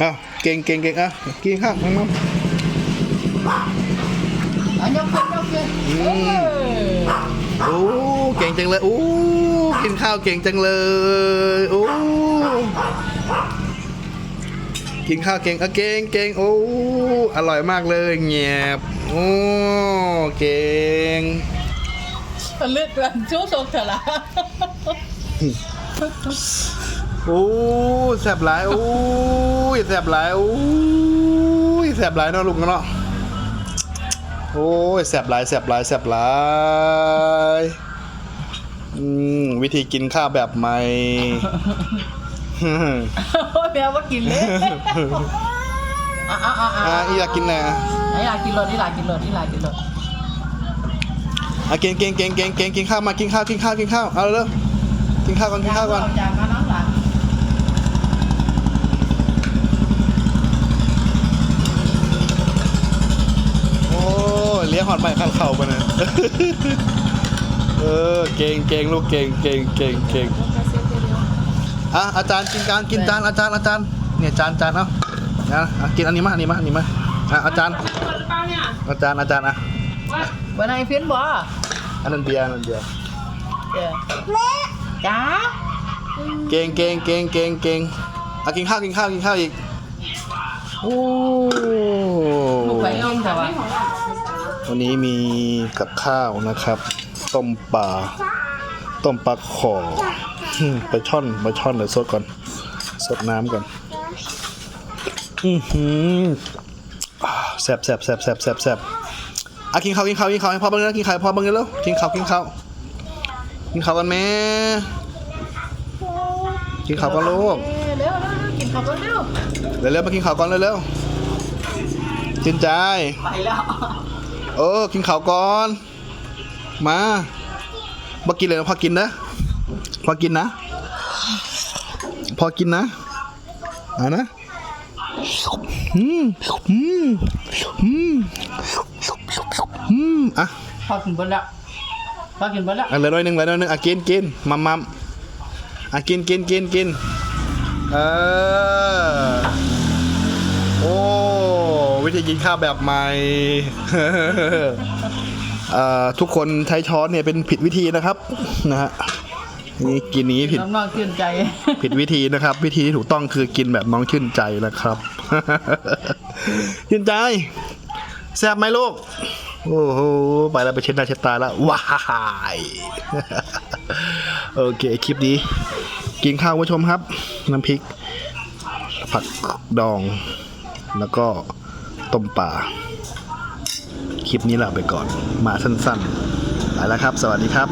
อ้าวเก่งเก่งเก่งอะกินข้าวมัมเอายกขึ้นยกขึ้นเออโอ้เก่งจังเลยโอ้กินข้าวเก่งจังเลยโอ้กินข้าวเก่งอะเก่งเก่งโอ้อร่อยมากเลยเงียบโอ้เก่งเลือดกันชู้ชกเถอะละโอ้แสบหลายโอ้ ยแสบหลายโอ้ยแสบหลายเนาะลุงเนาะโอ้ยแสบหลายแสบหลายแสบหลายอืมวิธีกินข้าวแบบใหม่โอ้ยแมวว่ากินเลยอะอะอะอะอะอีอยากกินไหนอะไอ้อยากกินรสนี่หลายกินรสนี่หลายกินรสอะเก่งเก่งเก่งเก่งเก่งกินข้าวมากินข้าวกินข้าวกินข้าวเอาเร็วกินข้าวก่อนกินข้าวก่อน เจานมาน้องหลาน โอ้ยเลี้ยง หอดใหม่ขั้นเข่าไปนะเออเก่งเก่งลูกเก่งเก่งเก่งเก่งอะอาจารย์กินจานกินจานอาจารย์อาจารย์เนี่ยจานจานเอาอะอะกินอันนี้มาอันนี้มาอันนี้มาอะอาจารย์อาจารย์อาจารย์อะวันไหนเพี้ยนบ่อันนั้นเบียร์อันนั้นเบียร์เออจ้าเก่งเก่งเก่งเก่งเก่งอะกินข้าวกินข้าวกินข้าวอีกโอ้ลูกไปเองแต่ว่า วันนี้มีกับข้าวนะครับ ต้มปลาต้มปลาขออืมปลาช่อนปลาช่อนเดี๋ยวสดก่อนสดน้ำก่อนอือหือแซ่บแซ่บแซ่บแซ่บแซ่บแซ่บอะกินข้าวกินข้าวกินข้าวให้พ่อบ้างนะกินข้าวให้พ่อบ้างแล้วกินข้าวกินข้าวกินข้าวกันแม่กินข้าวกันลูกเร็วเร็วกินข้าวก่อนเร็วเร็วๆมากินข้าวก่อนเร็วๆจินใจไปแล้ว เออ กินข้าวก่อน มาบ่กินเลยนะพอกินนะพอกินนะ พอกินนะเอานะอืมอืมอืมอืมอะพอกินเบิดแล้วพอกินเบิดแล้วอะเหลือหน่อยหนึ่งเหลือหน่อยหนึ่งอะกินกินมัมมัมอะกินกินกินกินเออโอ้ วิธีกินข้าวแบบใหม่เอ่อทุกคนใช้ช้อนเนี่ยเป็นผิดวิธีนะครับนะฮะนี่กินนี้ผิดน้องๆชื่นใจ ผิดวิธีนะครับ วิธีที่ถูกต้องคือกินแบบน้องชื่นใจนะครับชื่นใจแซ่บไหมลูกโอ้โหไปแล้วไปเช็ดหน้าเช็ดตาแล้วว้ายโอเคคลิปนี้ กินข้าวคุณผู้ชมครับ น้ำพริก ผักดอง แล้วก็ ต้มปลาคลิปนี้ลาไปก่อน มาสั้นๆ ไปแล้วครับ สวัสดีครับ